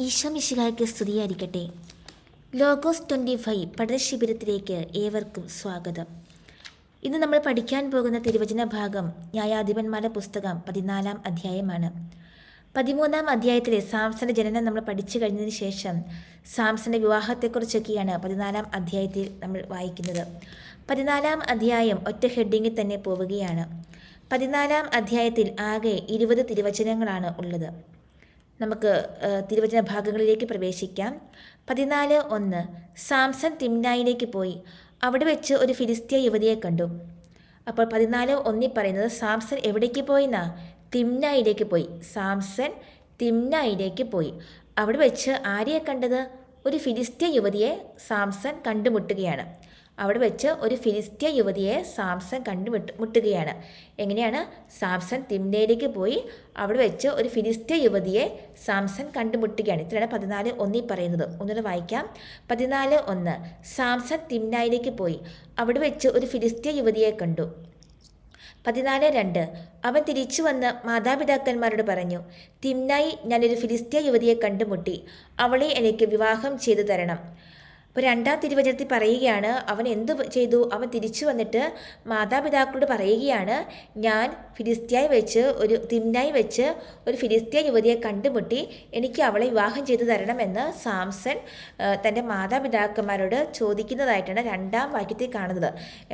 ഈശോ മിശിഹായ്ക്ക് സ്തുതിയായിരിക്കട്ടെ. Logos twenty five പഠനശിബിരത്തിലേക്ക് ഏവർക്കും സ്വാഗതം. ഇന്ന് നമ്മൾ പഠിക്കാൻ പോകുന്ന തിരുവചന ഭാഗം ന്യായാധിപന്മാരുടെ പുസ്തകം പതിനാലാം അധ്യായമാണ്. പതിമൂന്നാം അധ്യായത്തിലെ സാംസന്റെ ജനനം നമ്മൾ പഠിച്ചു കഴിഞ്ഞതിന് ശേഷം സാംസന്റെ വിവാഹത്തെക്കുറിച്ചൊക്കെയാണ് പതിനാലാം അധ്യായത്തിൽ നമ്മൾ വായിക്കുന്നത്. പതിനാലാം അധ്യായം ഒറ്റ ഹെഡിങ്ങിൽ തന്നെ പോവുകയാണ്. പതിനാലാം അധ്യായത്തിൽ ആകെ ഇരുപത് തിരുവചനങ്ങളാണ് ഉള്ളത്. നമുക്ക് തിരുവചന ഭാഗങ്ങളിലേക്ക് പ്രവേശിക്കാം. പതിനാല് ഒന്ന്. സാംസൺ തിംനായിലേക്ക് പോയി. അവിടെ വെച്ച് ഒരു ഫിലിസ്തീയ യുവതിയെ കണ്ടു. അപ്പോൾ പതിനാല് ഒന്നിൽ പറയുന്നത് സാംസൺ എവിടേക്ക് പോയിന്നാ? തിംനായിലേക്ക് പോയി. സാംസൺ തിംനായിലേക്ക് പോയി. അവിടെ വെച്ച് ആരെയെ കണ്ടത്? ഒരു ഫിലിസ്തീയ യുവതിയെ സാംസൺ കണ്ടുമുട്ടുകയാണ്. അവിടെ വെച്ച് ഒരു ഫിലിസ്ത്യ യുവതിയെ സാംസൺ കണ്ടുമുട്ട് മുട്ടുകയാണ്. എങ്ങനെയാണ്? സാംസൺ തിമ്നയിലേക്ക് പോയി അവിടെ വെച്ച് ഒരു ഫിലിസ്ത്യ യുവതിയെ സാംസൺ കണ്ടുമുട്ടുകയാണ്. ഇത്രയാണ് പതിനാല് ഒന്നിൽ പറയുന്നത്. ഒന്നുകൂടെ വായിക്കാം. പതിനാല് ഒന്ന്. സാംസൺ തിമ്നായിലേക്ക് പോയി. അവിടെ വെച്ച് ഒരു ഫിലിസ്ത്യ യുവതിയെ കണ്ടു. പതിനാല് രണ്ട്. അവൻ തിരിച്ചു വന്ന് മാതാപിതാക്കന്മാരോട് പറഞ്ഞു തിമ്നായി ഞാനൊരു ഫിലിസ്ത്യ യുവതിയെ കണ്ടുമുട്ടി. അവളെ എനിക്ക് വിവാഹം ചെയ്തു തരണം. അപ്പോൾ രണ്ടാം തിരുവചനത്തിൽ പറയുകയാണ് അവൻ എന്ത് ചെയ്തു? അവൻ തിരിച്ചു വന്നിട്ട് മാതാപിതാക്കളോട് പറയുകയാണ് ഞാൻ ഫിലിസ്തീയായി വെച്ച് ഒരു തിമ്നായി വെച്ച് ഒരു ഫിലിസ്തീയ യുവതിയെ കണ്ടുമുട്ടി എനിക്ക് അവളെ വിവാഹം ചെയ്തു തരണമെന്ന് സാംസൺ തന്റെ മാതാപിതാക്കന്മാരോട് ചോദിക്കുന്നതായിട്ടാണ് രണ്ടാം വാക്യത്തിൽ കാണുന്നത്.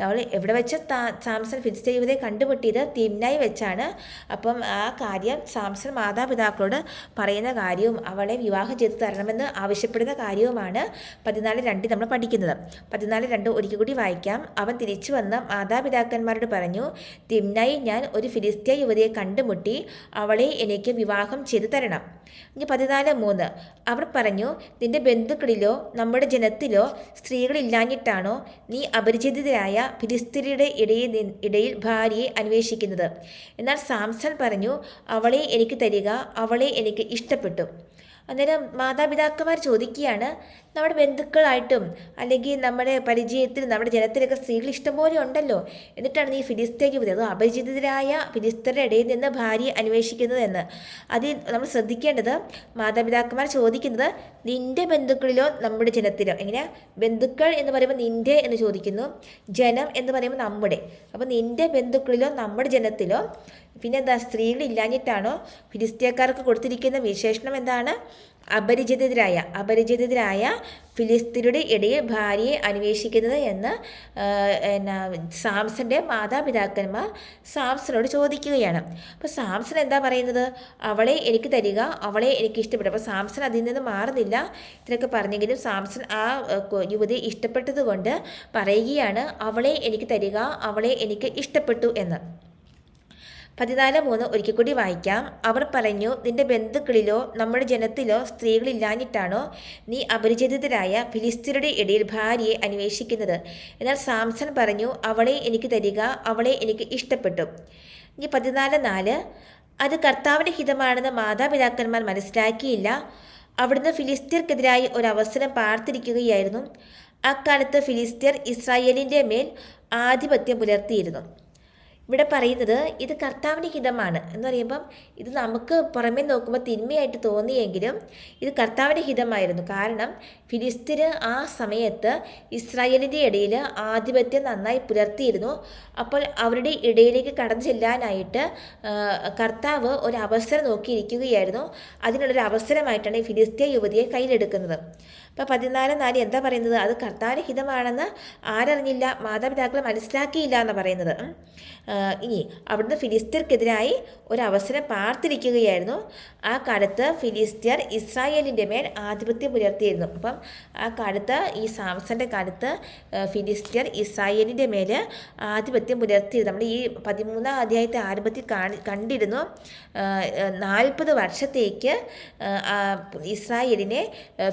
അവൾ എവിടെ വെച്ച് സാംസൺ ഫിലിസ്തീയ യുവതിയെ കണ്ടുമുട്ടിയത് തിമ്നായി വെച്ചാണ്? അപ്പം ആ കാര്യം സാംസൺ മാതാപിതാക്കളോട് പറയുന്ന കാര്യവും അവളെ വിവാഹം ചെയ്തു തരണമെന്ന് ആവശ്യപ്പെടുന്ന കാര്യവുമാണ്. പതിനാല് രണ്ടിൽ നമ്മൾ പഠിക്കുന്നത്. പതിനാല് രണ്ട് ഒരിക്കൽ കൂടി വായിക്കാം. അവൻ തിരിച്ചു വന്ന മാതാപിതാക്കന്മാരോട് പറഞ്ഞു തിമ്നായി ഞാൻ ഒരു ഫിലിസ്ത്യ യുവതിയെ കണ്ടുമുട്ടി അവളെ എനിക്ക് വിവാഹം ചെയ്തു തരണം. ഇനി പതിനാല് മൂന്ന്. അവർ പറഞ്ഞു നിന്റെ ബന്ധുക്കളിലോ നമ്മുടെ ജനത്തിലോ സ്ത്രീകളില്ലാഞ്ഞിട്ടാണോ നീ അപരിചിതരായ ഫിലിസ്തീനയുടെ ഇടയിൽ ഇടയിൽ ഭാര്യയെ അന്വേഷിക്കുന്നത്? എന്നാൽ സാംസൺ പറഞ്ഞു അവളെ എനിക്ക് തരിക അവളെ എനിക്ക് ഇഷ്ടപ്പെട്ടു. അന്നേരം മാതാപിതാക്കന്മാർ ചോദിക്കുകയാണ് നമ്മുടെ ബന്ധുക്കളായിട്ടും അല്ലെങ്കിൽ നമ്മുടെ പരിചയത്തിൽ നമ്മുടെ ജനത്തിലൊക്കെ സ്ത്രീകൾ ഇഷ്ടംപോലെ ഉണ്ടല്ലോ. എന്നിട്ടാണ് നീ ഫിലിസ്തേക്ക് പോയത് അപരിചിതരായ ഫിലിസ്തരുടെ ഇടയിൽ നിന്ന് ഭാര്യയെ അന്വേഷിക്കുന്നത് എന്ന് അതിൽ നമ്മൾ ശ്രദ്ധിക്കേണ്ടത് മാതാപിതാക്കന്മാർ ചോദിക്കുന്നത് നിന്റെ ബന്ധുക്കളിലോ നമ്മുടെ ജനത്തിലോ? എങ്ങനെ? ബന്ധുക്കൾ എന്ന് പറയുമ്പോൾ നിന്റെ എന്ന് ചോദിക്കുന്നു. ജനം എന്ന് പറയുമ്പോൾ നമ്മുടെ. അപ്പോൾ നിന്റെ ബന്ധുക്കളിലോ നമ്മുടെ ജനത്തിലോ പിന്നെ എന്താ സ്ത്രീകളില്ലാഞ്ഞിട്ടാണോ ഫിലിസ്തീയക്കാർക്ക് കൊടുത്തിരിക്കുന്ന വിശേഷണം എന്താണ്? അപരിചിതരായ അപരിചിതരായ ഫിലിസ്തീനയുടെ ഇടയിൽ ഭാര്യയെ അന്വേഷിക്കുന്നത് എന്ന് എന്നാ സാംസന്റെ മാതാപിതാക്കന്മാർ സാംസനോട് ചോദിക്കുകയാണ്. അപ്പോൾ സാംസൺ എന്താ പറയുന്നത്? അവളെ എനിക്ക് തരിക അവളെ എനിക്ക് ഇഷ്ടപ്പെട്ടു അപ്പോൾ സാംസൺ അതിൽ നിന്ന് മാറുന്നില്ല ഇതിനൊക്കെ പറഞ്ഞെങ്കിലും സാംസൺ ആ യുവതി ഇഷ്ടപ്പെട്ടതുകൊണ്ട് പറയുകയാണ് അവളെ എനിക്ക് തരിക അവളെ എനിക്ക് ഇഷ്ടപ്പെട്ടു എന്ന്. പതിനാല് മൂന്ന് ഒരിക്കൽ കൂടി വായിക്കാം. അവർ പറഞ്ഞു നിന്റെ ബന്ധുക്കളിലോ നമ്മുടെ ജനത്തിലോ സ്ത്രീകളില്ലാഞ്ഞിട്ടാണോ നീ അപരിചിതരായ ഫിലിസ്തീനയുടെ ഇടയിൽ ഭാര്യയെ അന്വേഷിക്കുന്നത്? എന്നാൽ സാംസൺ പറഞ്ഞു അവളെ എനിക്ക് തരിക അവളെ എനിക്ക് ഇഷ്ടപ്പെട്ടു. ഇനി പതിനാല് നാല് അത് കർത്താവിന്റെ ഹിതമാണെന്ന് മാതാപിതാക്കന്മാർ മനസ്സിലാക്കിയില്ല. അവിടുന്ന് ഫിലിസ്തീർക്കെതിരായി ഒരു അവസരം പാർത്തിരിക്കുകയായിരുന്നു. അക്കാലത്ത് ഫിലിസ്തീർ ഇസ്രായേലിന്റെ മേൽ ആധിപത്യം പുലർത്തിയിരുന്നു. ഇവിടെ പറയുന്നത് ഇത് കർത്താവിന് ഹിതമാണ് എന്ന് പറയുമ്പം ഇത് നമുക്ക് പുറമേ നോക്കുമ്പോൾ തിന്മയായിട്ട് തോന്നിയെങ്കിലും ഇത് കർത്താവിന്റെ ഹിതമായിരുന്നു. കാരണം ഫിലിസ്തീന് ആ സമയത്ത് ഇസ്രായേലിന്റെ ഇടയിൽ ആധിപത്യം നന്നായി പുലർത്തിയിരുന്നു. അപ്പോൾ അവരുടെ ഇടയിലേക്ക് കടന്നു ചെല്ലാനായിട്ട് കർത്താവ് ഒരു അവസരം നോക്കിയിരിക്കുകയായിരുന്നു. അതിനുള്ളൊരു അവസരമായിട്ടാണ് ഈ ഫിലിസ്തീയ യുവതിയെ കയ്യിലെടുക്കുന്നത്. അപ്പോൾ പതിനാല് നാല് എന്താ പറയുന്നത്? അത് കർത്താവിന്റെ ഹിതമാണെന്ന് ആരറിഞ്ഞില്ല മാതാപിതാക്കൾ മനസ്സിലാക്കിയില്ല എന്ന് പറയുന്നത്. ഇനി അവിടുന്ന് ഫിലിസ്തീർക്കെതിരായി ഒരു അവസരം പാർത്തിരിക്കുകയായിരുന്നു. ആ കാലത്ത് ഫിലിസ്തീർ ഇസ്രായേലിന്റെ മേൽ ആധിപത്യം പുലർത്തിയിരുന്നു. അപ്പം ആ കാലത്ത് ഈ സാംസന്റെ കാലത്ത് ഫിലിസ്റ്റിയർ ഇസ്രായേലിന്റെ മേൽ ആധിപത്യം പുലർത്തിയിരുന്നു. നമ്മൾ ഈ പതിമൂന്നാം അധ്യായത്തെ ആരംഭത്തിൽ കാണി കണ്ടിരുന്നു. നാൽപ്പത് വർഷത്തേക്ക് ഇസ്രായേലിനെ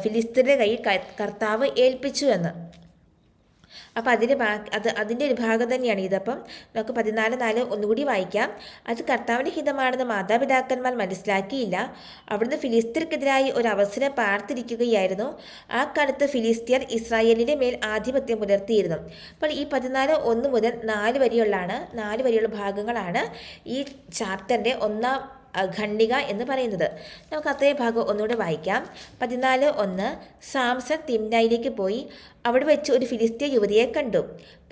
ഫിലിസ്തീന്റെ കയ്യിൽ കർത്താവ് ഏൽപ്പിച്ചു എന്ന്. അപ്പോൾ അതിന്റെ അത് അതിന്റെ ഒരു ഭാഗം തന്നെയാണ് ഇതപ്പം. നമുക്ക് പതിനാല് നാല് ഒന്നുകൂടി വായിക്കാം. അത് കർത്താവിന്റെ ഹിതമാണെന്ന് മാതാപിതാക്കന്മാർ മനസ്സിലാക്കിയില്ല. അവിടുന്ന് ഫിലിസ്തീർക്കെതിരായി ഒരു അവസരം പാർത്തിരിക്കുകയായിരുന്നു. ആ കാലത്ത് ഫിലിസ്തീർ ഇസ്രായേലിന്റെ മേൽ ആധിപത്യം പുലർത്തിയിരുന്നു. അപ്പോൾ ഈ പതിനാല് ഒന്ന് മുതൽ നാല് വരെയുള്ളതാണ് നാല് വരെയുള്ള ഭാഗങ്ങളാണ് ഈ ചാപ്റ്ററിന്റെ ഒന്നാം ഖണ്ഡിക എന്ന് പറയുന്നത്. നമുക്ക് അത്രയും ഭാഗം ഒന്നുകൂടെ വായിക്കാം. പതിനാല് ഒന്ന് സാംസൺ തിമ്നായിലേക്ക് പോയി. അവിടെ വെച്ച് ഒരു ഫിലിസ്തീയ യുവതിയെ കണ്ടു.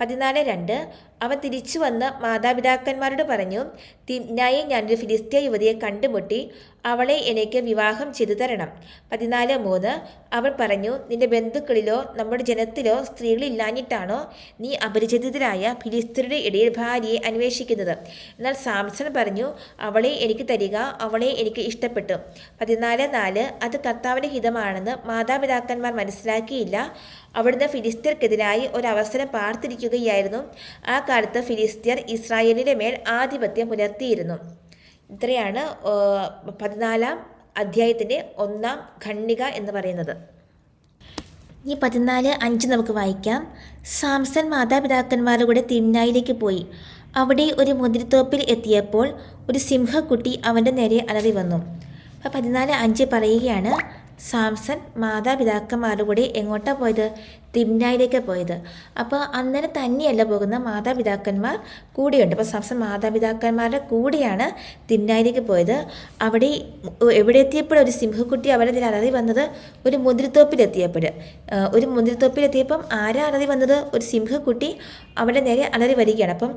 പതിനാല് രണ്ട്. അവൻ തിരിച്ചു വന്ന് മാതാപിതാക്കന്മാരോട് പറഞ്ഞു തിമ്നായെ ഞാനൊരു ഫിലിസ്തീയ യുവതിയെ കണ്ടുമുട്ടി അവളെ എനിക്ക് വിവാഹം ചെയ്തു തരണം. പതിനാല് മൂന്ന്. അവൾ പറഞ്ഞു നിന്റെ ബന്ധുക്കളിലോ നമ്മുടെ ജനത്തിലോ സ്ത്രീകളില്ലാഞ്ഞിട്ടാണോ നീ അപരിചിതരായ ഫിലിസ്തീനയുടെ ഇടയിൽ ഭാര്യയെ അന്വേഷിക്കുന്നത്? എന്നാൽ സാംസൺ പറഞ്ഞു അവളെ എനിക്ക് തരിക അവളെ എനിക്ക് ഇഷ്ടപ്പെട്ടു. പതിനാല് നാല്. അത് കർത്താവിന്റെ ഹിതമാണെന്ന് മാതാപിതാക്കന്മാർ മനസ്സിലാക്കിയില്ല. അവിടുന്ന് ഫിലിസ്തീർക്കെതിരായി ഒരവസരം പാർത്തിരിക്കുകയായിരുന്നു. ആ കാലത്ത് ഫിലിസ്തീർ ഇസ്രായേലിന്റെ മേൽ ആധിപത്യം പുലർത്തിയിരുന്നു. ഇത്രയാണ് പതിനാലാം അധ്യായത്തിന്റെ ഒന്നാം ഖണ്ഡിക എന്ന് പറയുന്നത്. ഈ പതിനാല് അഞ്ച് നമുക്ക് വായിക്കാം. സാംസൺ മാതാപിതാക്കന്മാരുടെ കൂടെ തിമ്നായിലേക്ക് പോയി. അവിടെ ഒരു മുതിരിത്തോപ്പിൽ എത്തിയപ്പോൾ ഒരു സിംഹക്കുട്ടി അവന്റെ നേരെ അലറി വന്നു. അപ്പോൾ പതിനാല് അഞ്ച് പറയുകയാണ് സാംസൺ മാതാപിതാക്കന്മാരുടെ കൂടി എങ്ങോട്ടാണ് പോയത്? തിമ്നായിലേക്ക് പോയത്. അപ്പോൾ അന്നേരം തന്നെയല്ല പോകുന്ന മാതാപിതാക്കന്മാർ കൂടിയുണ്ട്. അപ്പോൾ സാംസൺ മാതാപിതാക്കന്മാരുടെ കൂടിയാണ് തിമ്നായിലേക്ക് പോയത്. അവിടെ എവിടെ എത്തിയപ്പോഴും ഒരു സിംഹക്കുട്ടി അവരുടെ ഇതിൽ അലറി വന്നത് ഒരു മുന്തിരിത്തോപ്പിലെത്തിയപ്പോൾ. ഒരു മുന്തിരിത്തോപ്പിലെത്തിയപ്പം ആരാ അലറി വന്നത്? ഒരു സിംഹക്കുട്ടി അവരുടെ നേരെ അലറി വരികയാണ്. അപ്പം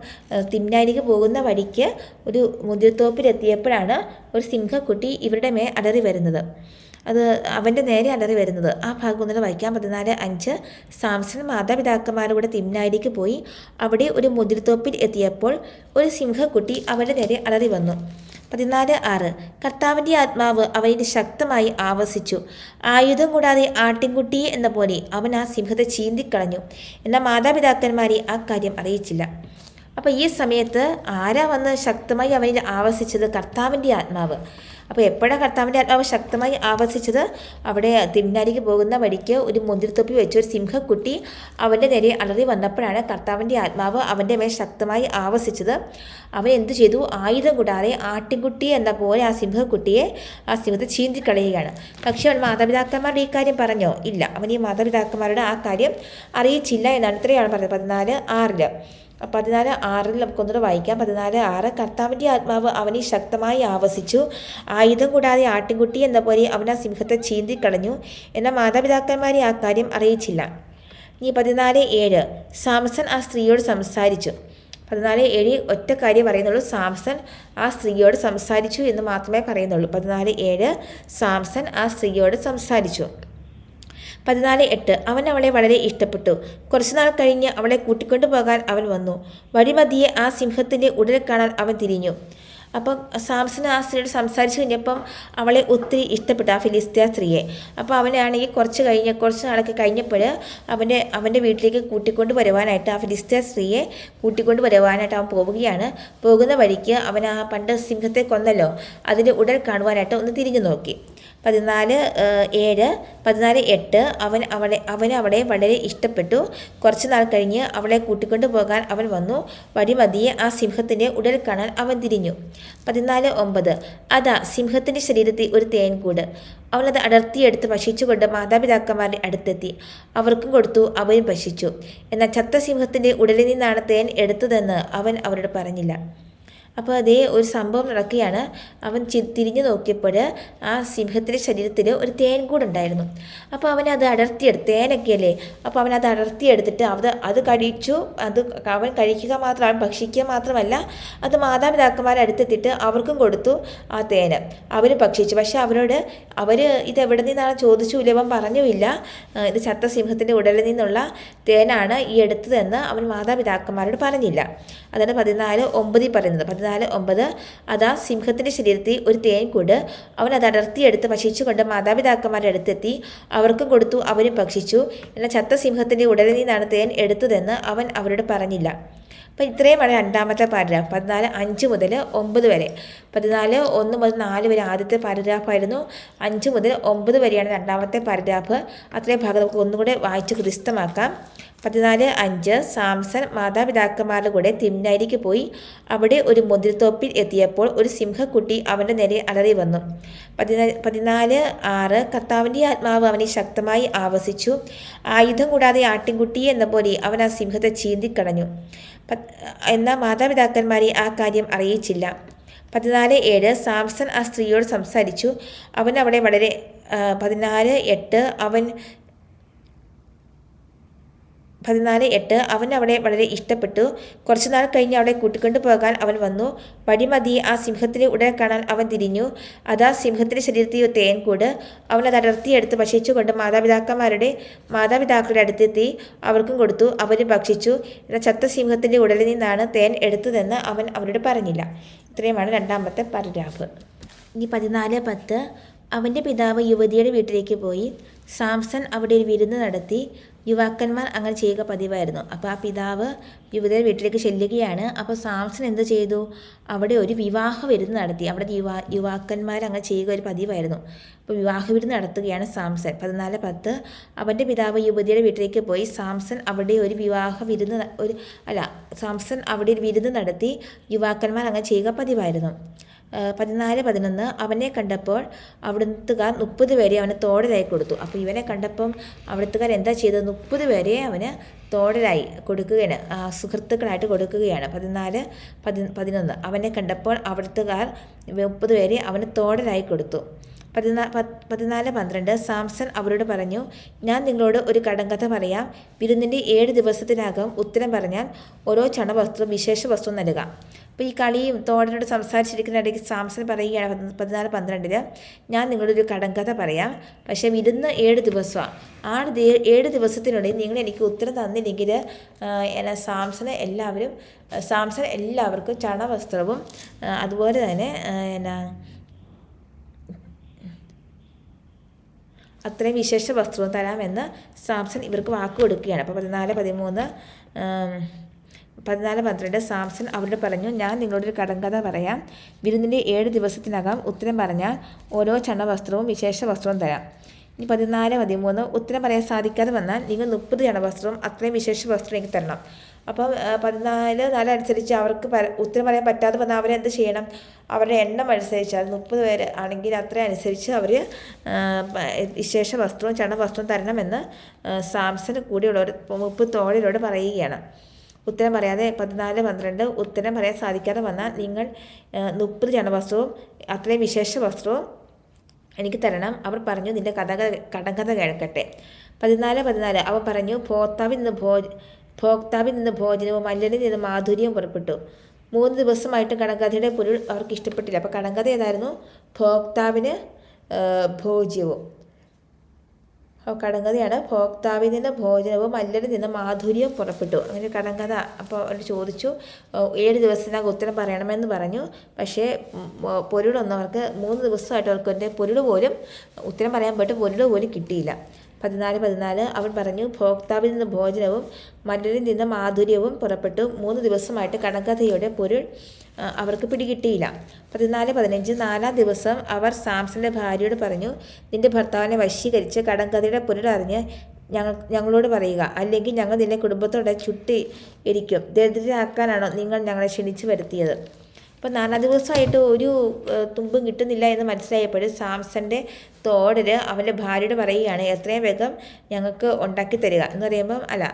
തിമ്നായിലേക്ക് പോകുന്ന വഴിക്ക് ഒരു മുന്തിരിത്തോപ്പിലെത്തിയപ്പോഴാണ് ഒരു സിംഹക്കുട്ടി ഇവരുടെ മേ അലറി വരുന്നത്. അത് അവന്റെ നേരെ അലറി വരുന്നത്. ആ ഭാഗം ഒന്നിൽ വായിക്കാം പതിനാല് അഞ്ച്. സാംസൺ മാതാപിതാക്കന്മാരുടെ തിമ്നായിലേക്ക് പോയി. അവിടെ ഒരു മുതിർത്തോപ്പിൽ എത്തിയപ്പോൾ ഒരു സിംഹക്കുട്ടി അവന്റെ നേരെ അലറി വന്നു. പതിനാല് ആറ്. കർത്താവിന്റെ ആത്മാവ് അവനിൽ ശക്തമായി ആവസിച്ചു. ആയുധം കൂടാതെ ആട്ടിൻകുട്ടി എന്ന പോലെ അവൻ ആ സിംഹത്തെ ചീന്തിക്കളഞ്ഞു. എന്നാൽ മാതാപിതാക്കന്മാരെ ആ കാര്യം അറിയിച്ചില്ല. അപ്പോൾ ഈ സമയത്ത് ആരാ വന്ന് ശക്തമായി അവനിൽ ആവസിച്ചത്? കർത്താവിന്റെ ആത്മാവ്. അപ്പോൾ എപ്പോഴാണ് കർത്താവിന്റെ ആത്മാവ് ശക്തമായി ആവർത്തിച്ചത്? അവിടെ തിരുനാരിക്ക് പോകുന്ന വഴിക്ക് ഒരു മുന്തിരിത്തൊപ്പി വെച്ച് ഒരു സിംഹക്കുട്ടി അവന്റെ നേരെ അലറി വന്നപ്പോഴാണ് കർത്താവിന്റെ ആത്മാവ് അവന്റെ മേൽ ശക്തമായി ആവസിച്ചത് അവൻ എന്തു ചെയ്തു? ആയുധം കൂടാതെ ആട്ടിൻകുട്ടി എന്ന പോലെ ആ സിംഹക്കുട്ടിയെ ആ സിംഹത്തെ ചീന്തിക്കളയുകയാണ്. പക്ഷേ അവൻ മാതാപിതാക്കന്മാരുടെ ഈ കാര്യം പറഞ്ഞോ? ഇല്ല. അവൻ ഈ മാതാപിതാക്കന്മാരുടെ ആ കാര്യം അറിയിച്ചില്ല എന്നാണ് ഇത്രയാണ് പറഞ്ഞത്. പതിനാല് ആറിൽ. പതിനാല് ആറിൽ നമുക്കൊന്നുകൂടെ വായിക്കാം. പതിനാല് ആറ് കർത്താവിന്റെ ആത്മാവ് അവനെ ശക്തമായി ആവസിച്ചു. ആയുധം കൂടാതെ ആട്ടിൻകുട്ടി എന്ന പോലെ അവൻ ആ സിംഹത്തെ ചീന്തിക്കളഞ്ഞു എന്നാൽ മാതാപിതാക്കന്മാരെ ആ കാര്യം അറിയിച്ചില്ല. ഇനി പതിനാല് ഏഴ് സാംസൺ ആ സ്ത്രീയോട് സംസാരിച്ചു പതിനാല് ഏഴ് ഒറ്റ കാര്യം പറയുന്നുള്ളൂ. സാംസൺ ആ സ്ത്രീയോട് സംസാരിച്ചു എന്ന് മാത്രമേ പറയുന്നുള്ളൂ. പതിനാല് ഏഴ് സാംസൺ ആ സ്ത്രീയോട് സംസാരിച്ചു. പതിനാല് എട്ട്. അവൻ അവളെ വളരെ ഇഷ്ടപ്പെട്ടു. കുറച്ചുനാൾ കഴിഞ്ഞ് അവളെ കൂട്ടിക്കൊണ്ടു പോകാൻ അവൻ വന്നു. വഴിമതിയെ ആ സിംഹത്തിന്റെ ഉടൽ കാണാൻ അവൻ തിരിഞ്ഞു. അപ്പം സാംസൺ ആ സ്ത്രീയോട് സംസാരിച്ചു കഴിഞ്ഞപ്പം അവളെ ഒത്തിരി ഇഷ്ടപ്പെട്ടു ആ ഫിലിസ്തീയ സ്ത്രീയെ. അപ്പോൾ അവനാണെങ്കിൽ കുറച്ച് കഴിഞ്ഞ കുറച്ച് നാളൊക്കെ കഴിഞ്ഞപ്പോൾ അവന്റെ അവന്റെ വീട്ടിലേക്ക് കൂട്ടിക്കൊണ്ട് വരുവാനായിട്ട് ആ ഫിലിസ്തീയ സ്ത്രീയെ കൂട്ടിക്കൊണ്ട് വരുവാനായിട്ട് അവൻ പോവുകയാണ്. പോകുന്ന വഴിക്ക് അവൻ ആ പണ്ട് സിംഹത്തെ കൊന്നല്ലോ. അതിന്റെ ഉടൽ കാണുവാനായിട്ട് ഒന്ന് തിരിഞ്ഞു നോക്കി. പതിനാല് ഏഴ് പതിനാല് എട്ട് അവൻ അവളെ അവൻ അവളെ വളരെ ഇഷ്ടപ്പെട്ടു. കുറച്ച് നാൾ കഴിഞ്ഞ് അവളെ കൂട്ടിക്കൊണ്ടു പോകാൻ അവൻ വന്നു. വഴിമതിയെ ആ സിംഹത്തിന്റെ ഉടൽ കാണാൻ അവൻ തിരിഞ്ഞു. പതിനാല് ഒമ്പത്. അതാ സിംഹത്തിന്റെ ശരീരത്തിൽ ഒരു തേൻകൂട്. അവനത് അടർത്തിയെടുത്ത് ഭക്ഷിച്ചുകൊണ്ട് മാതാപിതാക്കന്മാരുടെ അടുത്തെത്തി. അവർക്കും കൊടുത്തു അവരും ഭക്ഷിച്ചു. എന്നാൽ ചത്ത സിംഹത്തിന്റെ ഉടലിൽ നിന്നാണ് തേൻ എടുത്തതെന്ന് അവൻ അവരോട് പറഞ്ഞില്ല. അപ്പോൾ അതേ ഒരു സംഭവം നടക്കുകയാണ്. അവൻ തിരിഞ്ഞു നോക്കിയപ്പോൾ ആ സിംഹത്തിന്റെ ശരീരത്തിൽ ഒരു തേൻ കൂടുണ്ടായിരുന്നു. അപ്പോൾ അവൻ അത് അടർത്തിയെടുത്ത് തേനൊക്കെയല്ലേ? അപ്പോൾ അവൻ അത് അടർത്തിയെടുത്തിട്ട് അത് അത് കഴിച്ചു. അത് അവൻ കഴിക്കുക മാത്രം ഭക്ഷിക്കുക മാത്രമല്ല അത് മാതാപിതാക്കന്മാരെ അടുത്തെത്തിയിട്ട് അവർക്കും കൊടുത്തു ആ തേന്. അവർ ഭക്ഷിച്ചു. പക്ഷേ അവരോട് അവർ ഇത് എവിടെ നിന്നാണ് ചോദിച്ചുമില്ല അവൻ പറഞ്ഞുമില്ല. ഇത് ചത്ത സിംഹത്തിന്റെ ഉടലിൽ നിന്നുള്ള തേനാണ് ഈ എടുത്തതെന്ന് അവൻ മാതാപിതാക്കന്മാരോട് പറഞ്ഞില്ല. അതാണ് പതിനാല് ഒമ്പതിൽ പറയുന്നത്. പതിനാല് ഒമ്പത്. അതാ സിംഹത്തിന്റെ ശരീരത്തിൽ ഒരു തേൻകൂട് അവൻ അത് അടർത്തിയെടുത്ത് ഭക്ഷിച്ചുകൊണ്ട് മാതാപിതാക്കന്മാരുടെ അടുത്തെത്തി. അവർക്കും കൊടുത്തു അവരും ഭക്ഷിച്ചു. എന്നാൽ ചത്ത സിംഹത്തിന്റെ ഉടലിൽ നിന്നാണ് തേൻ എടുത്തതെന്ന് അവൻ അവരോട് പറഞ്ഞില്ല. അപ്പോൾ ഇത്രയുമാണ് രണ്ടാമത്തെ പാരഗ്രാഫ്. പതിനാല് അഞ്ച് മുതൽ ഒമ്പത് വരെ. പതിനാല് ഒന്ന് മുതൽ നാല് വരെ ആദ്യത്തെ പാരഗ്രാഫായിരുന്നു അഞ്ച് മുതൽ ഒമ്പത് വരെയാണ് രണ്ടാമത്തെ പാരഗ്രാഫ്. അത്രയും ഭാഗം നമുക്ക് ഒന്നുകൂടെ വായിച്ച് ഹൃദിസ്ഥമാക്കാം പതിനാല് അഞ്ച് സാംസൺ മാതാപിതാക്കന്മാരുടെ കൂടെ തിമ്നാരിക്ക് പോയി. അവിടെ ഒരു മുതിർത്തോപ്പിൽ എത്തിയപ്പോൾ ഒരു സിംഹക്കുട്ടി അവന്റെ നേരെ അലറി വന്നു. പതിനാല് പതിനാല് ആറ് കർത്താവിന്റെ ആത്മാവ് അവനെ ശക്തമായി ആവസിച്ചു. ആയുധം കൂടാതെ ആട്ടിൻകുട്ടി എന്ന പോലെ അവൻ ആ സിംഹത്തെ ചീന്തിക്കളഞ്ഞു എന്നാൽ മാതാപിതാക്കന്മാരെ ആ കാര്യം അറിയിച്ചില്ല. പതിനാല് ഏഴ് സാംസൺ ആ സ്ത്രീയോട് സംസാരിച്ചു. അവൻ അവിടെ വളരെ പതിനാല് എട്ട് അവൻ പതിനാല് എട്ട് അവൻ അവളെ വളരെ ഇഷ്ടപ്പെട്ടു. കുറച്ചുനാൾ കഴിഞ്ഞ് അവളെ കൂട്ടിക്കൊണ്ടു പോകാൻ അവൻ വന്നു. വഴിമതി ആ സിംഹത്തിനെ ഉടനെ കാണാൻ അവൻ തിരിഞ്ഞു. അതാ സിംഹത്തിന്റെ ശരീരത്തിൽ തേൻകൂട് അവൻ അത് അടർത്തിയെടുത്ത് ഭക്ഷിച്ചുകൊണ്ട് മാതാപിതാക്കന്മാരുടെ മാതാപിതാക്കളുടെ അടുത്തെത്തി അവർക്കും കൊടുത്തു. അവരും ഭക്ഷിച്ചു. എന്നാൽ ചത്ത സിംഹത്തിന്റെ ഉടലിൽ നിന്നാണ് തേൻ എടുത്തതെന്ന് അവൻ അവരോട് പറഞ്ഞില്ല. ഇത്രയുമാണ് രണ്ടാമത്തെ പാരഗ്രാഫ് ഇനി പതിനാല് പത്ത്. അവന്റെ പിതാവ് യുവതിയുടെ വീട്ടിലേക്ക് പോയി. സാംസൺ അവിടെ ഒരു വിരുന്ന് നടത്തി. യുവാക്കന്മാർ അങ്ങനെ ചെയ്യുക പതിവായിരുന്നു. അപ്പോൾ ആ പിതാവ് യുവതിയുടെ വീട്ടിലേക്ക് ചെല്ലുകയാണ്. അപ്പോൾ സാംസൺ എന്ത് ചെയ്തു? അവിടെ ഒരു വിവാഹ വിരുന്ന് നടത്തി. അവിടെ യുവാ യുവാക്കന്മാർ അങ്ങനെ ചെയ്യുക ഒരു പതിവായിരുന്നു. അപ്പോൾ വിവാഹ വിരുന്ന് നടത്തുകയാണ് സാംസൺ. പതിനാല് പത്ത്. അവന്റെ പിതാവ് യുവതിയുടെ വീട്ടിലേക്ക് പോയി. സാംസൺ അവിടെ ഒരു വിവാഹ വിരുന്ന് ഒരു അല്ല സാംസൺ അവിടെ ഒരു വിരുന്ന് നടത്തി. യുവാക്കന്മാർ അങ്ങനെ ചെയ്യുക പതിവായിരുന്നു. പതിനാല് പതിനൊന്ന് അവനെ കണ്ടപ്പോൾ അവിടുത്തുകാർ മുപ്പത് പേരെ അവന് തോടലായി കൊടുത്തു. അപ്പോൾ ഇവനെ കണ്ടപ്പം അവിടുത്തുകാർ എന്താ ചെയ്തത്? മുപ്പത് പേരെ അവന് തോടലായി കൊടുക്കുകയാണ് സുഹൃത്തുക്കളായിട്ട് കൊടുക്കുകയാണ്. പതിനാല് പതി പതിനൊന്ന് അവനെ കണ്ടപ്പോൾ അവിടുത്തുകാർ മുപ്പത് പേരെ അവന് തോടലായി കൊടുത്തു. പതിനാ പത്- പതിനാല് പന്ത്രണ്ട് സാംസൺ അവരോട് പറഞ്ഞു ഞാൻ നിങ്ങളോട് ഒരു കടങ്കഥ പറയാം. വിരുന്നിന്റെ ഏഴ് ദിവസത്തിനകം ഉത്തരം പറഞ്ഞാൽ ഓരോ ചണവസ്തുവും വിശേഷ വസ്തു നൽകാം. അപ്പോൾ ഈ കളിയും തോടനോട് സംസാരിച്ചിരിക്കുന്ന ഇടയ്ക്ക് സാംസൺ പറയുകയാണ് പതി- പതിനാല് പന്ത്രണ്ടിന് ഞാൻ നിങ്ങളൊരു കടങ്കഥ പറയാം. പക്ഷേ വിരുന്ന് ഏഴ് ദിവസമാണ് ആ ഏഴ് ദിവസത്തിനുള്ളിൽ നിങ്ങൾ എനിക്ക് ഉത്തരം തന്നില്ലെങ്കിൽ എന്നെ സാംസണെ എല്ലാവരും സാംസൺ എല്ലാവർക്കും ചണവസ്ത്രവും അതുപോലെ തന്നെ എന്നാ അത്രയും വിശേഷ വസ്തുവും തരാമെന്ന് സാംസൺ ഇവർക്ക് വാക്ക് കൊടുക്കുകയാണ്. അപ്പോൾ പതിനാല് പതിമൂന്ന് പതിനാല് പന്ത്രണ്ട് സാംസൺ അവരോട് പറഞ്ഞു ഞാൻ നിങ്ങളോടൊരു കടങ്കഥ പറയാം. വിരുന്നിന്റെ ഏഴ് ദിവസത്തിനകം ഉത്തരം പറഞ്ഞാൽ ഓരോ ചണവസ്ത്രവും വിശേഷ വസ്ത്രവും തരാം. ഇനി പതിനാല് പതിമൂന്ന് ഉത്തരം പറയാൻ സാധിക്കാതെ വന്നാൽ നിങ്ങൾ മുപ്പത് ചണവസ്ത്രവും അത്രയും വിശേഷ വസ്ത്രം എനിക്ക് തരണം. അപ്പം പതിനാല് നാല് അനുസരിച്ച് അവർക്ക് ഉത്തരം പറയാൻ പറ്റാതെ വന്നാൽ അവരെന്ത് ചെയ്യണം? അവരുടെ എണ്ണം അനുസരിച്ച് അത് മുപ്പത് പേര് ആണെങ്കിൽ അത്രയും അനുസരിച്ച് അവർ വിശേഷ വസ്ത്രവും ചണവസ്ത്രവും തരണമെന്ന് സാംസൺ കൂടിയുള്ളവർ മുപ്പത് തോളിലോട് പറയുകയാണ്. ഉത്തരം പറയാതെ പതിനാല് പന്ത്രണ്ട് ഉത്തരം പറയാൻ സാധിക്കാതെ വന്നാൽ നിങ്ങൾ മുപ്പത് ചണവസ്ത്രവും അത്രയും വിശേഷ വസ്ത്രവും എനിക്ക് തരണം. അവർ പറഞ്ഞു നിന്റെ കഥ കടങ്കഥ കേൾക്കട്ടെ. പതിനാല് പതിനാല്. അവർ പറഞ്ഞു ഭോക്താവിൽ നിന്ന് ഭോജ ഭോക്താവിൽ നിന്ന് ഭോജനവും മല്ലനിൽ നിന്ന് മാധുര്യവും പുറപ്പെട്ടു. മൂന്ന് ദിവസമായിട്ട് കടങ്കഥയുടെ പൊരുൾ അവർക്ക് ഇഷ്ടപ്പെട്ടില്ല. അപ്പോൾ കടങ്കഥ ഏതായിരുന്നു? ഭോക്താവിന് ഭോജ്യവും. കടങ്കഥയാണ്. ഭോക്താവിൽ നിന്ന് ഭോജനവും മല്ലരിൽ നിന്ന് മാധുര്യവും പുറപ്പെട്ടു. അങ്ങനെ കടങ്കഥ അപ്പോൾ അവർ ചോദിച്ചു "ഓ, ഏഴ് ദിവസത്തിനകം ഉത്തരം പറയണമെന്ന് പറഞ്ഞു. പക്ഷേ പൊരുളൊന്നും അവർക്ക് മൂന്ന് ദിവസമായിട്ട് അവർക്ക് എന്റെ പൊരുൾ പോലും ഉത്തരം പറയാൻ പറ്റും പൊരുൾ പോലും കിട്ടിയില്ല. പതിനാല് പതിനാല് അവൻ പറഞ്ഞു ഭോക്താവിൽ നിന്ന് ഭോജനവും മല്ലരിൽ നിന്ന് മാധുര്യവും പുറപ്പെട്ടു. മൂന്ന് ദിവസമായിട്ട് കണക്കഥയുടെ പൊരുൾ അവർക്ക് പിടികിട്ടിയില്ല. പതിനാല് പതിനഞ്ച് നാലാം ദിവസം അവർ സാംസന്റെ ഭാര്യയോട് പറഞ്ഞു നിന്റെ ഭർത്താവിനെ വശീകരിച്ച് കടങ്കഥയുടെ പുനരറിഞ്ഞ് ഞങ്ങൾ ഞങ്ങളോട് പറയുക. അല്ലെങ്കിൽ ഞങ്ങൾ നിന്റെ കുടുംബത്തോടെ ചുട്ടി ഇരിക്കും. ദരിദ്രരാക്കാനാണോ നിങ്ങൾ ഞങ്ങളെ ക്ഷണിച്ചു വരുത്തിയത്? അപ്പോൾ നാലാം ദിവസമായിട്ട് ഒരു തുമ്പും കിട്ടുന്നില്ല എന്ന് മനസ്സിലായപ്പോൾ സാംസന്റെ തോടര് അവന്റെ ഭാര്യയോട് പറയുകയാണ് എത്രയും വേഗം ഞങ്ങൾക്ക് ഉണ്ടാക്കി തരിക. എന്ന് പറയുമ്പം അല്ല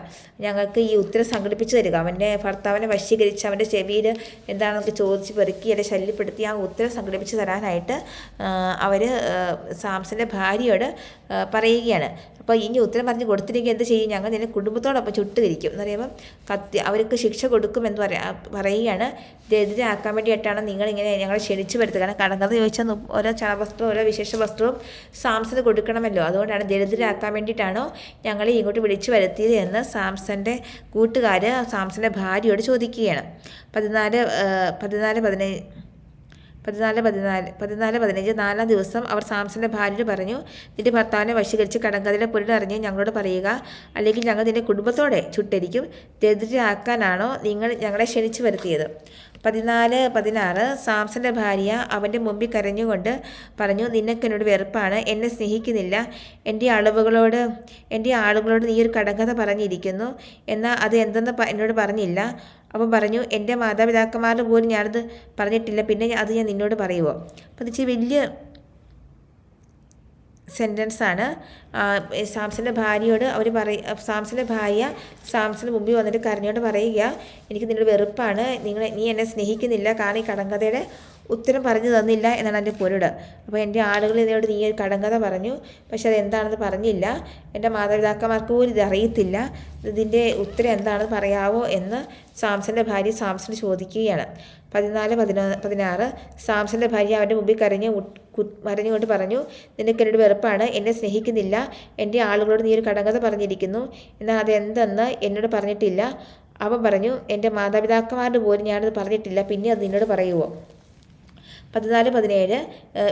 ഞങ്ങൾക്ക് ഈ ഉത്തരം സംഘടിപ്പിച്ച് തരിക. അവന്റെ ഭർത്താവിനെ വശീകരിച്ച് അവന്റെ ചെവിയിൽ എന്താണെന്നൊക്കെ ചോദിച്ച് പെറുക്കി അല്ലെ ശല്യപ്പെടുത്തി ആ ഉത്തരം സംഘടിപ്പിച്ച് തരാനായിട്ട് അവർ സാംസന്റെ ഭാര്യയോട് പറയുകയാണ്. അപ്പോൾ ഇനി ഉത്തരം പറഞ്ഞ് കൊടുത്തില്ലെങ്കിൽ എന്ത് ചെയ്യും? ഞങ്ങൾ നിന്നെ കുടുംബത്തോടൊപ്പം ചുട്ടുകരിക്കും എന്ന് പറയുമ്പം കത്തി അവർക്ക് ശിക്ഷ കൊടുക്കുമെന്ന് പറയാ പറയുകയാണ്. ദരിദ്രരാക്കാൻ വേണ്ടിയിട്ടാണ് നിങ്ങളിങ്ങനെ ഞങ്ങളെ ക്ഷണിച്ചു വരുത്തുക. കാരണം കടങ്കഥ ചോദിച്ചാൽ ഓരോ ചണവസ്ത്രവും ഓരോ വിശേഷ വസ്ത്രവും സാംസന് കൊടുക്കണമല്ലോ. അതുകൊണ്ടാണ് ദരിദ്രരാക്കാൻ വേണ്ടിയിട്ടാണോ ഞങ്ങളെ ഇങ്ങോട്ട് വിളിച്ചു വരുത്തിയത് എന്ന് സാംസന്റെ കൂട്ടുകാർ സാംസന്റെ ഭാര്യയോട് ചോദിക്കുകയാണ്. പതിനാല് പതിനാല് പതിനഞ്ച് പതിനാല് പതിനാല് പതിനാല് പതിനഞ്ച് നാലാം ദിവസം അവർ സാംസന്റെ ഭാര്യയോട് പറഞ്ഞു നിന്റെ ഭർത്താവിനെ വശീകരിച്ച് കടങ്കഥയുടെ പൊരുളറിഞ്ഞ് ഞങ്ങളോട് പറയുക. അല്ലെങ്കിൽ ഞങ്ങൾ നിന്റെ കുടുംബത്തോടെ ചുട്ടരിക്കും. ദരിദ്രരാക്കാനാണോ നിങ്ങൾ ഞങ്ങളെ ക്ഷണിച്ചു വരുത്തിയത്? പതിനാല് പതിനാറ് സാംസന്റെ ഭാര്യ അവന്റെ മുമ്പിൽ കരഞ്ഞുകൊണ്ട് പറഞ്ഞു നിനക്ക് എന്നോട് വെറുപ്പാണ്. എന്നെ സ്നേഹിക്കുന്നില്ല. എന്റെ അളവുകളോട് എന്റെ ആളുകളോട് നീ ഒരു കടങ്കഥ പറഞ്ഞിരിക്കുന്നു. എന്നാൽ അത് എന്തെന്ന് എന്നോട് പറഞ്ഞില്ല അപ്പം പറഞ്ഞു എന്റെ മാതാപിതാക്കന്മാരുടെ പോലും ഞാനത് പറഞ്ഞിട്ടില്ല. പിന്നെ അത് ഞാൻ നിന്നോട് പറയുമോ അപ്പം വെച്ചാൽ വലിയ സെന്റൻസാണ് സാംസന്റെ ഭാര്യയോട് അവർ പറയ സാംസന്റെ ഭാര്യ സാംസന് മുമ്പിൽ വന്നിട്ട് കരഞ്ഞോട് പറയുക എനിക്ക് നിന്നോട് വെറുപ്പാണ്. നിങ്ങൾ നീ എന്നെ സ്നേഹിക്കുന്നില്ല. കാരണം ഈ കടങ്കഥയുടെ ഉത്തരം പറഞ്ഞു തന്നില്ല എന്നാണ് എന്റെ പൊരുട്. അപ്പോൾ എന്റെ ആളുകൾ ഇതിനോട് നീ ഒരു കടങ്കഥ പറഞ്ഞു. പക്ഷെ അത് എന്താണെന്ന് പറഞ്ഞില്ല. എന്റെ മാതാപിതാക്കന്മാർക്ക് പോലും ഇത് അറിയത്തില്ല. ഇതിന്റെ ഉത്തരം എന്താണെന്ന് പറയാവോ എന്ന് സാംസന്റെ ഭാര്യ സാംസൺ ചോദിക്കുകയാണ്. പതിനാല് പതിനൊ പതിനാറ്. സാംസന്റെ ഭാര്യ അവന്റെ മുമ്പിൽ കരഞ്ഞ് മറിഞ്ഞുകൊണ്ട് പറഞ്ഞു നിനക്ക് എന്നോട് വെറുപ്പാണ്. എന്നെ സ്നേഹിക്കുന്നില്ല. എന്റെ ആളുകളോട് നീ ഒരു കടങ്കഥ പറഞ്ഞിരിക്കുന്നു. എന്നാൽ അതെന്തെന്ന് എന്നോട് പറഞ്ഞിട്ടില്ല. അവൻ പറഞ്ഞു എന്റെ മാതാപിതാക്കന്മാരുടെ പോലും ഞാനത് പറഞ്ഞിട്ടില്ല. പിന്നെ അത് നിന്നോട് പറയുമോ പതിനാല് പതിനേഴ്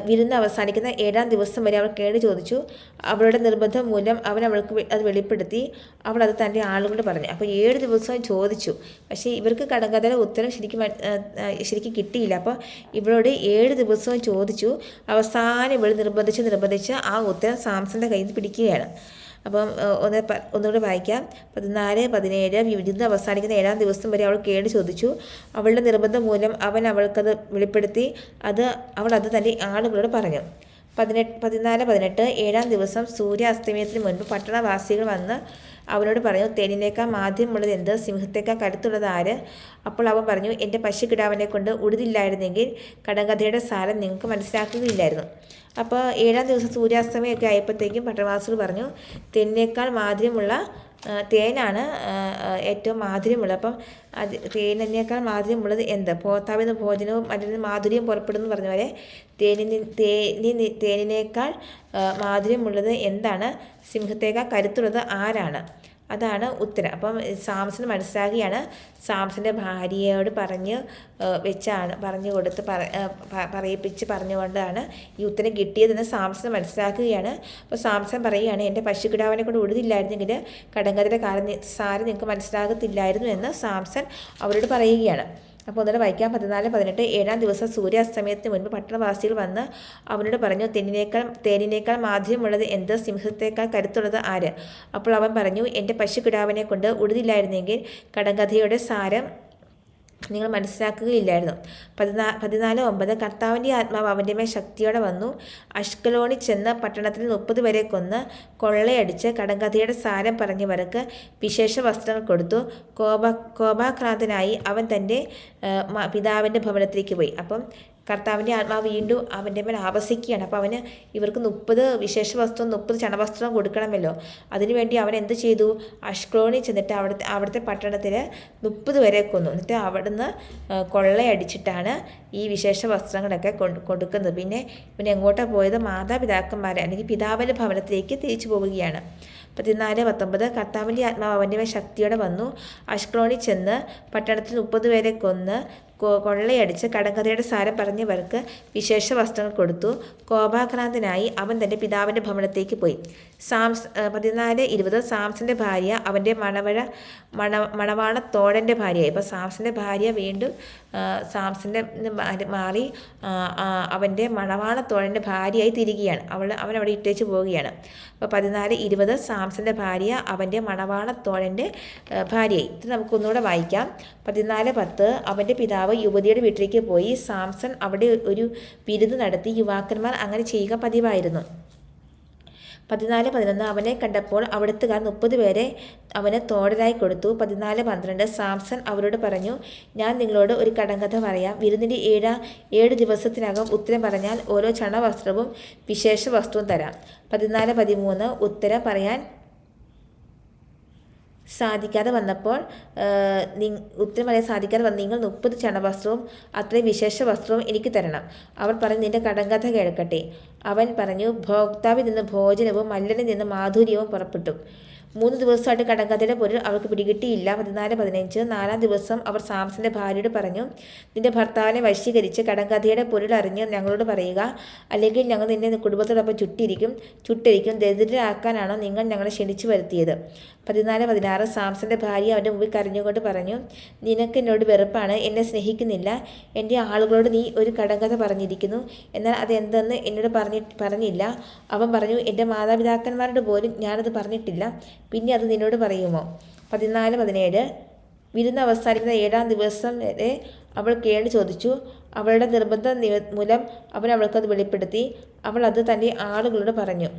വിരുന്ന് അവസാനിക്കുന്ന ഏഴാം ദിവസം വരെ അവൾ കേട് ചോദിച്ചു. അവളുടെ നിർബന്ധം മൂലം അവൻ അവൾക്ക് അത് വെളിപ്പെടുത്തി. അവൾ അത് തന്റെ ആളുകളോട് പറഞ്ഞു. അപ്പോൾ ഏഴ് ദിവസവും ചോദിച്ചു. പക്ഷേ ഇവർക്ക് കടങ്കഥയുടെ ഉത്തരം ശരിക്കും ശരിക്കും കിട്ടിയില്ല. അപ്പോൾ ഇവളോട് ഏഴ് ദിവസവും ചോദിച്ചു. അവസാനം ഇവൾ നിർബന്ധിച്ച് നിർബന്ധിച്ച് ആ ഉത്തരം സാംസന്റെ കയ്യിൽ നിന്ന് പിടിക്കുകയാണ്. അപ്പം ഒന്ന് ഒന്നുകൂടെ വായിക്കാം. പതിനാല് പതിനേഴ് വിരുന്ന് അവസാനിക്കുന്ന ഏഴാം ദിവസം വരെ അവൾ കേട് ചോദിച്ചു. അവളുടെ നിർബന്ധം മൂലം അവൻ അവൾക്കത് വെളിപ്പെടുത്തി. അത് അവൾ അത് തന്റെ ആളുകളോട് പറഞ്ഞു. പതിനെട്ട് പതിനാല് പതിനെട്ട് ഏഴാം ദിവസം സൂര്യാസ്തമയത്തിന് മുൻപ് പട്ടണവാസികൾ വന്ന് അവനോട് പറഞ്ഞു തേനിനേക്കാൾ ആദ്യമുള്ളത് എന്ത്? സിംഹത്തേക്കാൾ കരുത്തുള്ളത് ആര്? അപ്പോൾ അവൻ പറഞ്ഞു എന്റെ പശു കിടാവിനെ കൊണ്ട് ഉടുതില്ലായിരുന്നെങ്കിൽ കടങ്കഥയുടെ സാരം നിങ്ങൾക്ക് മനസ്സിലാക്കുകയില്ലായിരുന്നു. അപ്പോൾ ഏഴാം ദിവസം സൂര്യാസ്തമയമൊക്കെ ആയപ്പോഴത്തേക്കും പട്ടണവാസികൾ പറഞ്ഞു തേനേക്കാൾ മാധുര്യമുള്ള തേനാണ് ഏറ്റവും മാധുര്യമുള്ളത്. അപ്പം അത് തേനിനേക്കാൾ മാധുര്യമുള്ളത് എന്ത്? പോത്താവിന് ഭോജനവും മറ്റൊന്ന് മാധുര്യം പുറപ്പെടുന്നു പറഞ്ഞ പോലെ തേനിന് തേനി തേനിനേക്കാൾ മാധുര്യമുള്ളത് എന്താണ്? സിംഹത്തേക്കാൾ കരുത്തുള്ളത് ആരാണ്? അതാണ് ഉത്തരം. അപ്പം സാംസൺ മനസ്സിലാക്കിയാണ് സാംസന്റെ ഭാര്യയോട് പറഞ്ഞ് വെച്ചാണ് പറഞ്ഞു കൊടുത്ത് പറയിപ്പിച്ച് പറഞ്ഞുകൊണ്ടാണ് ഈ ഉത്തരം കിട്ടിയതെന്ന് സാംസൺ മനസ്സിലാക്കുകയാണ്. അപ്പോൾ സാംസൺ പറയുകയാണ് എന്റെ പശുക്കിടാവിനെ കൊണ്ട് ഉഴുതില്ലായിരുന്നെങ്കിൽ കടങ്കഥയുടെ കാര്യം സാരം നിങ്ങൾക്ക് മനസ്സിലാകത്തില്ലായിരുന്നു എന്ന് സാംസൺ അവരോട് പറയുകയാണ്. അപ്പോൾ ഒന്നുകൂടെ വായിക്കാം പതിനാല് പതിനെട്ട് ഏഴാം ദിവസം സൂര്യാസ്തമയത്തിന് മുൻപ് പട്ടണവാസികൾ വന്ന് അവനോട് പറഞ്ഞു തെന്നിനേക്കാൾ തേനിനേക്കാൾ മാധുര്യമുള്ളത് എന്ത്? സിംഹത്തേക്കാൾ കരുത്തുള്ളത് ആര്? അപ്പോൾ അവൻ പറഞ്ഞു എന്റെ പശുക്കിടാവിനെ കൊണ്ട് ഉഴുതില്ലായിരുന്നെങ്കിൽ കടങ്കഥയുടെ സാരം നിങ്ങൾ മനസ്സിലാക്കുകയില്ലായിരുന്നു. പതിനാ പതിനാല് ഒമ്പത് കർത്താവിന്റെ ആത്മാവ് അവന്റെ മേൽ ശക്തിയോടെ വന്നു. അഷ്കലോണി ചെന്ന് പട്ടണത്തിൽ മുപ്പത് വരെ കൊന്ന് കൊള്ളയടിച്ച് കടങ്കഥയുടെ സാരം പറഞ്ഞവർക്ക് വിശേഷ വസ്ത്രങ്ങൾ കൊടുത്തു. കോപ കോപാക്രാന്തനായി അവൻ തന്റെ പിതാവിന്റെ ഭവനത്തിലേക്ക് പോയി. അപ്പം കർത്താവിന്റെ ആത്മാവ് വീണ്ടും അവന്റെ മേൽ ആവസിക്കുകയാണ്. അപ്പോൾ അവന് ഇവർക്ക് മുപ്പത് വിശേഷ വസ്തുവും മുപ്പത് ചണവസ്ത്രവും കൊടുക്കണമല്ലോ. അതിനുവേണ്ടി അവൻ എന്ത് ചെയ്തു? അഷ്ക്ലോണിൽ ചെന്നിട്ട് അവിടുത്തെ അവിടുത്തെ പട്ടണത്തിൽ മുപ്പത് വരെ കൊന്നു. എന്നിട്ട് അവിടുന്ന് കൊള്ളയടിച്ചിട്ടാണ് ഈ വിശേഷ വസ്ത്രങ്ങളൊക്കെ കൊടുക്കുന്നത്. പിന്നെ പിന്നെ എങ്ങോട്ടാണ് പോയത്? മാതാപിതാക്കന്മാരെ അല്ലെങ്കിൽ പിതാവിന്റെ ഭവനത്തിലേക്ക് തിരിച്ചു പോവുകയാണ്. പതിനാല് പത്തൊമ്പത് കർത്താവിന്റെ ആത്മാവ് അവന്റെ ശക്തിയോടെ വന്നു. അഷ്ക്ലോണിൽ ചെന്ന് പട്ടണത്തിൽ മുപ്പത് പേരെ കൊന്ന് കൊള്ളയടിച്ച് കടങ്കഥയുടെ സാരം പറഞ്ഞവർക്ക് വിശേഷ വസ്ത്രങ്ങൾ കൊടുത്തു. കോപാക്രാന്തനായി അവൻ തന്റെ പിതാവിന്റെ ഭവനത്തേക്ക് പോയി. സാംസ് പതിനാല് ഇരുപത് സാംസിന്റെ ഭാര്യ അവന്റെ മണവഴ മണ മണവാണത്തോടന്റെ ഭാര്യയായി. ഇപ്പോൾ സാംസിന്റെ ഭാര്യ വീണ്ടും സാംസിന്റെ മാറി അവന്റെ മണവാണത്തോഴന്റെ ഭാര്യയായി തിരികെയാണ്. അവൾ അവൻ അവിടെ ഇട്ടേച്ച് പോവുകയാണ്. അപ്പോൾ പതിനാല് ഇരുപത് സാംസന്റെ ഭാര്യ അവന്റെ മണവാളത്തോഴന്റെ ഭാര്യയായി. ഇത് നമുക്കൊന്നുകൂടെ വായിക്കാം. പതിനാല് പത്ത് അവന്റെ പിതാവ് യുവതിയുടെ വീട്ടിലേക്ക് പോയി. സാംസൺ അവിടെ ഒരു വിരുന്ന് നടത്തി. യുവാക്കന്മാർ അങ്ങനെ ചെയ്യുക പതിവായിരുന്നു. പതിനാല് പതിനൊന്ന് അവനെ കണ്ടപ്പോൾ അവിടുത്തുകാർ മുപ്പത് പേരെ അവന് തോടരായി കൊടുത്തു. പതിനാല് പന്ത്രണ്ട് സാംസൺ അവരോട് പറഞ്ഞു ഞാൻ നിങ്ങളോട് ഒരു കടങ്കഥ പറയാം. വിരുന്നിന്റെ ഏഴ് ഏഴ് ദിവസത്തിനകം ഉത്തരം പറഞ്ഞാൽ ഓരോ ചണവസ്ത്രവും വിശേഷ വസ്തുവും തരാം. പതിനാല് പതിമൂന്ന് ഉത്തരം പറയാൻ സാധിക്കാതെ വന്നപ്പോൾ ഉത്തരം പറയാൻ സാധിക്കാതെ വന്ന് നിങ്ങൾ മുപ്പത് ചണവസ്ത്രവും അത്രയും വിശേഷ വസ്ത്രവും എനിക്ക് തരണം. അവർ പറഞ്ഞു നിന്റെ കടങ്കഥ കേൾക്കട്ടെ. അവൻ പറഞ്ഞു ഭോക്താവിൽ നിന്ന് ഭോജനവും മല്ലനിൽ നിന്ന് മാധുര്യവും പുറപ്പെട്ടു. മൂന്ന് ദിവസമായിട്ട് കടങ്കഥയുടെ പൊരുൾ അവൾക്ക് പിടികിട്ടിയില്ല. പതിനാല് പതിനഞ്ച് നാലാം ദിവസം അവർ സാംസന്റെ ഭാര്യയോട് പറഞ്ഞു നിന്റെ ഭർത്താവിനെ വശീകരിച്ച് കടങ്കഥയുടെ പൊരുൾ അറിഞ്ഞ് ഞങ്ങളോട് പറയുക. അല്ലെങ്കിൽ ഞങ്ങൾ നിന്നെ കുടുംബത്തോടൊപ്പം ചുട്ടിരിക്കും ചുട്ടിരിക്കും ദരിദ്രരാക്കാനാണോ നിങ്ങൾ ഞങ്ങളെ ക്ഷണിച്ചു വരുത്തിയത് പതിനാല് പതിനാറ് സാംസന്റെ ഭാര്യ അവന്റെ മുമ്പിൽ കരഞ്ഞുകൊണ്ട് പറഞ്ഞു നിനക്ക് എന്നോട് വെറുപ്പാണ് എന്നെ സ്നേഹിക്കുന്നില്ല. എന്റെ ആളുകളോട് നീ ഒരു കടങ്കഥ പറഞ്ഞിരിക്കുന്നു. എന്നാൽ അതെന്തെന്ന് എന്നോട് പറഞ്ഞി പറഞ്ഞില്ല അവൻ പറഞ്ഞു എന്റെ മാതാപിതാക്കന്മാരോട് പോലും ഞാനത് പറഞ്ഞിട്ടില്ല. പിന്നെ അത് നിന്നോട് പറയുമോ? പതിനാല് പതിനേഴ്. വിരുന്ന് അവസാനിക്കുന്ന ഏഴാം ദിവസം വരെ അവൾ കേട് ചോദിച്ചു. അവളുടെ നിർബന്ധം മൂലം അവൻ അവൾക്കത് വെളിപ്പെടുത്തി. അവൾ അത് തന്റെ ആളുകളോട് പറഞ്ഞു.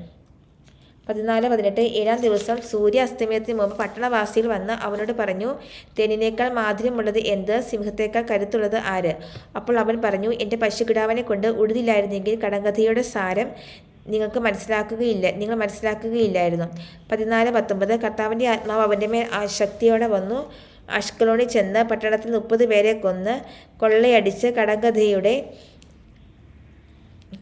പതിനാല് പതിനെട്ട്. ഏഴാം ദിവസം സൂര്യ അസ്തമയത്തിന് മുമ്പ് പട്ടണവാസികൾ വന്ന് അവനോട് പറഞ്ഞു തേനിനേക്കാൾ മാധുര്യമുള്ളത് എന്ത്? സിംഹത്തേക്കാൾ കരുത്തുള്ളത് ആര്? അപ്പോൾ അവൻ പറഞ്ഞു എന്റെ പശുക്കിടാവിനെ കൊണ്ട് ഉഴുതില്ലായിരുന്നെങ്കിൽ കടങ്കഥയുടെ സാരം നിങ്ങൾക്ക് മനസ്സിലാക്കുകയില്ല നിങ്ങൾ മനസ്സിലാക്കുകയില്ലായിരുന്നു. പതിനാല് പത്തൊമ്പത് കർത്താവിന്റെ ആത്മാവ് അവന്റെ മേൽ ശക്തിയോടെ വന്നു. അഷ്കലോണിൽ ചെന്ന് പട്ടണത്തിൽ മുപ്പത് പേരെ കൊന്ന് കൊള്ളയടിച്ച് കടങ്കഥയുടെ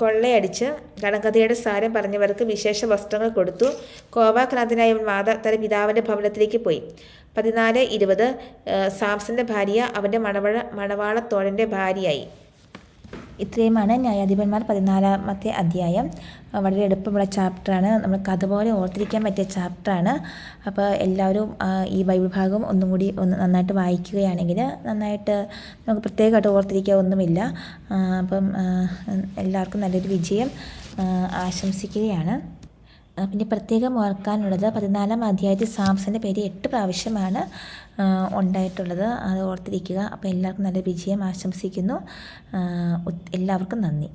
കൊള്ളയടിച്ച് കടങ്കഥയുടെ സാരം പറഞ്ഞവർക്ക് വിശേഷ വസ്ത്രങ്ങൾ കൊടുത്തു. കോപാക്രാന്തനായ മാതാ തന്റെ പിതാവിന്റെ ഭവനത്തിലേക്ക് പോയി. പതിനാല് ഇരുപത് സാംസന്റെ ഭാര്യ അവന്റെ മണവഴ മണവാളത്തോഴന്റെ ഭാര്യയായി. ഇത്രയുമാണ് ന്യായാധിപന്മാർ പതിനാലാമത്തെ അധ്യായം. വളരെ എളുപ്പമുള്ള ചാപ്റ്ററാണ്. നമ്മൾ കഥ പോലെ ഓർത്തിരിക്കാൻ പറ്റിയ ചാപ്റ്ററാണ്. അപ്പോൾ എല്ലാവരും ഈ ബൈബിൾ ഭാഗം ഒന്നും കൂടി ഒന്ന് നന്നായിട്ട് വായിക്കുകയാണെങ്കിൽ നന്നായിട്ട് നമുക്ക് പ്രത്യേകമായിട്ട് ഓർത്തിരിക്കുക ഒന്നുമില്ല അപ്പം എല്ലാവർക്കും നല്ലൊരു വിജയം ആശംസിക്കുകയാണ്. പിന്നെ പ്രത്യേകം ഓർക്കാനുള്ളത് പതിനാലാം അധ്യായത്തിൽ സാംസന്റെ പേര് എട്ട് പ്രാവശ്യമാണ്. ഉണ്ടായിട്ടുള്ളത്. അത് ഓർത്തിരിക്കുക. അപ്പോൾ എല്ലാവർക്കും നല്ല വിജയം ആശംസിക്കുന്നു. എല്ലാവർക്കും നന്ദി.